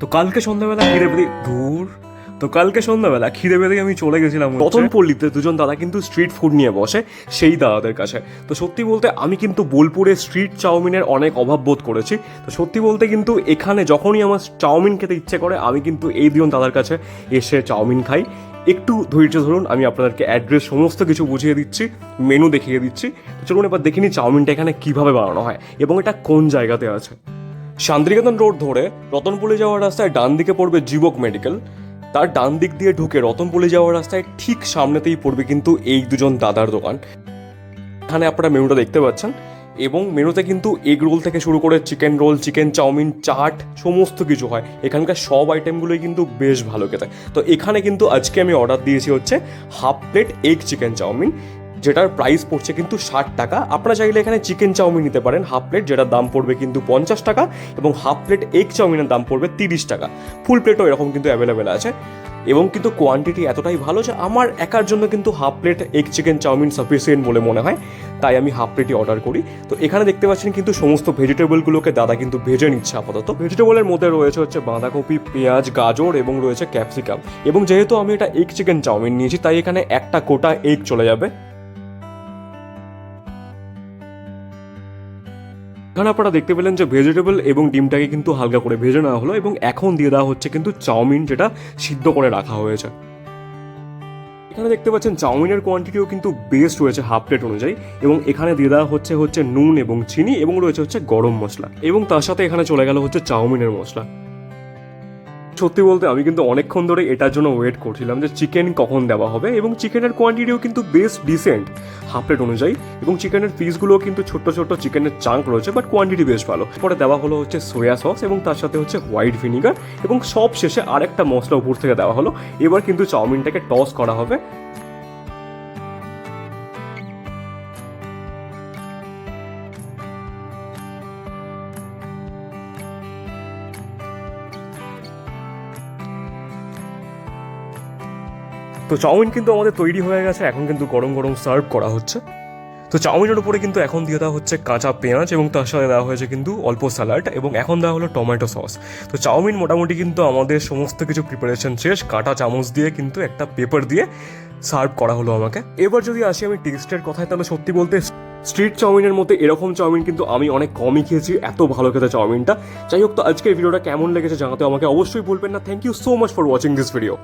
তো কালকে সন্ধ্যাবেলা খিদে পেতে দূর। তো কালকে সন্ধ্যাবেলা খিদে পেতে আমি চলে গেছিলাম রতনপল্লিতে দুজন দাদা কিন্তু স্ট্রিট ফুড নিয়ে বসে, সেই দাদাদের কাছে। তো সত্যি বলতে আমি কিন্তু বোলপুরে স্ট্রিট চাউমিনের অনেক অভাব বোধ করেছি। তো সত্যি বলতে কিন্তু এখানে যখনই আমার চাউমিন খেতে ইচ্ছে করে, আমি কিন্তু এই দুজন দাদার কাছে এসে চাউমিন খাই। একটু ধৈর্য ধরুন, আমি আপনাদেরকে অ্যাড্রেস সমস্ত কিছু বুঝিয়ে দিচ্ছি মেনু দেখিয়ে দিচ্ছি। চলুন এবার দেখিনি চাউমিনটা এখানে কীভাবে বানানো হয় এবং এটা কোন জায়গাতে আছে। শান্তিনিকেতন রোড ধরে রতনপুলি যাওয়ার রাস্তায় ডান দিকে পড়বে যুবক মেডিকেল। তার ডান দিক দিয়ে ঢুকে রতনপুলি যাওয়ার রাস্তায় ঠিক সামনেতেই পড়বে কিন্তু এই দুজন দাদার দোকান। এখানে আপনারা মেনুটা দেখতে পাচ্ছেন এবং মেনুতে কিন্তু এগ রোল থেকে শুরু করে chicken roll chicken chowmein, chaat, সমস্ত কিছু হয়। এখানকার সব আইটেমগুলোই কিন্তু বেশ ভালো খেতে। তো এখানে কিন্তু আজকে আমি অর্ডার দিয়েছি হচ্ছে half plate egg chicken chowmein. যেটার প্রাইস পড়ছে কিন্তু ষাট টাকা। আপনারা চাইলে এখানে চিকেন চাউমিন নিতে পারেন হাফ প্লেট যেটার দাম পড়বে কিন্তু পঞ্চাশ টাকা এবং হাফ প্লেট এগ চাউমিনের দাম পড়বে তিরিশ টাকা। ফুল প্লেটও এরকম কিন্তু অ্যাভেলেবেল আছে। এবং কিন্তু কোয়ান্টিটি এতটাই ভালো যে আমার একার জন্য কিন্তু half plate egg chicken chowmein sufficient বলে মনে হয়। তাই আমি হাফ প্লেটই অর্ডার করি। তো এখানে দেখতে পাচ্ছেন কিন্তু সমস্ত ভেজিটেবলগুলোকে দাদা কিন্তু ভেজে নিচ্ছে আপাতত। ভেজিটেবলের মধ্যে রয়েছে হচ্ছে বাঁধাকপি, পেঁয়াজ, গাজর এবং রয়েছে ক্যাপসিকাম এবং যেহেতু আমি এটা এগ চিকেন চাউমিন নিয়েছি, তাই এখানে একটা গোটা এগ চলে যাবে। এখানে আপনারা দেখতে পেলেন যে ভেজিটেবল এবং ডিমটাকে কিন্তু হালকা করে ভেজে নেওয়া হলো এবং এখন দিয়ে দেওয়া হচ্ছে কিন্তু চাউমিন যেটা সিদ্ধ করে রাখা হয়েছে। এখানে দেখতে পাচ্ছেন চাউমিনের কোয়ান্টিটিও কিন্তু বেস্ট রয়েছে হাফ প্লেট অনুযায়ী এবং এখানে দিয়ে দেওয়া হচ্ছে হচ্ছে নুন এবং চিনি এবং রয়েছে হচ্ছে গরম মশলা এবং তার সাথে এখানে চলে গেল হচ্ছে চাউমিনের মশলা। সত্যি বলতে আমি কিন্তু অনেকক্ষণ ধরে এটার জন্য ওয়েট করছিলাম যে চিকেন কখন দেওয়া হবে এবং চিকেনের কোয়ান্টিটিও কিন্তু বেশ ডিসেন্ট হাফ প্লেট অনুযায়ী। এবং চিকেনের পিসগুলোও কিন্তু ছোট্ট ছোট চিকেনের চাঙ্ক রয়েছে বাট কোয়ান্টিটি বেশ ভালো। পরে দেওয়া হলো হচ্ছে সোয়া সস এবং তার সাথে হচ্ছে হোয়াইট ভিনিগার এবং সব শেষে আরেকটা মশলা উপর থেকে দেওয়া হলো। এবার কিন্তু চাউমিনটাকে টস করা হবে। তো চাউমিন কিন্তু আমাদের তৈরি হয়ে গেছে, এখন কিন্তু গরম গরম সার্ভ করা হচ্ছে। তো চাউমিনের উপরে কিন্তু এখন দিয়ে দেওয়া হচ্ছে কাঁচা পেঁয়াজ এবং তার সাথে দেওয়া হয়েছে কিন্তু অল্প স্যালাড এবং এখন দেওয়া হলো টমেটো সস। তো চাউমিন মোটামুটি কিন্তু আমাদের সমস্ত কিছু প্রিপারেশন শেষ, কাঁটা চামচ দিয়ে কিন্তু একটা পেপার দিয়ে সার্ভ করা হলো আমাকে। এবার যদি আসি আমি টেস্টের কথায়, তাহলে সত্যি বলতে স্ট্রিট চাউমিনের মধ্যে এরকম চাউমিন কিন্তু আমি অনেক কমই খেয়েছি, এত ভালো খেতে চাউমিনটা। যাই হোক, তো আজকের ভিডিওটা কেমন লেগেছে জানাতে আমাকে অবশ্যই বলবেন না। Thank you so much for watching this video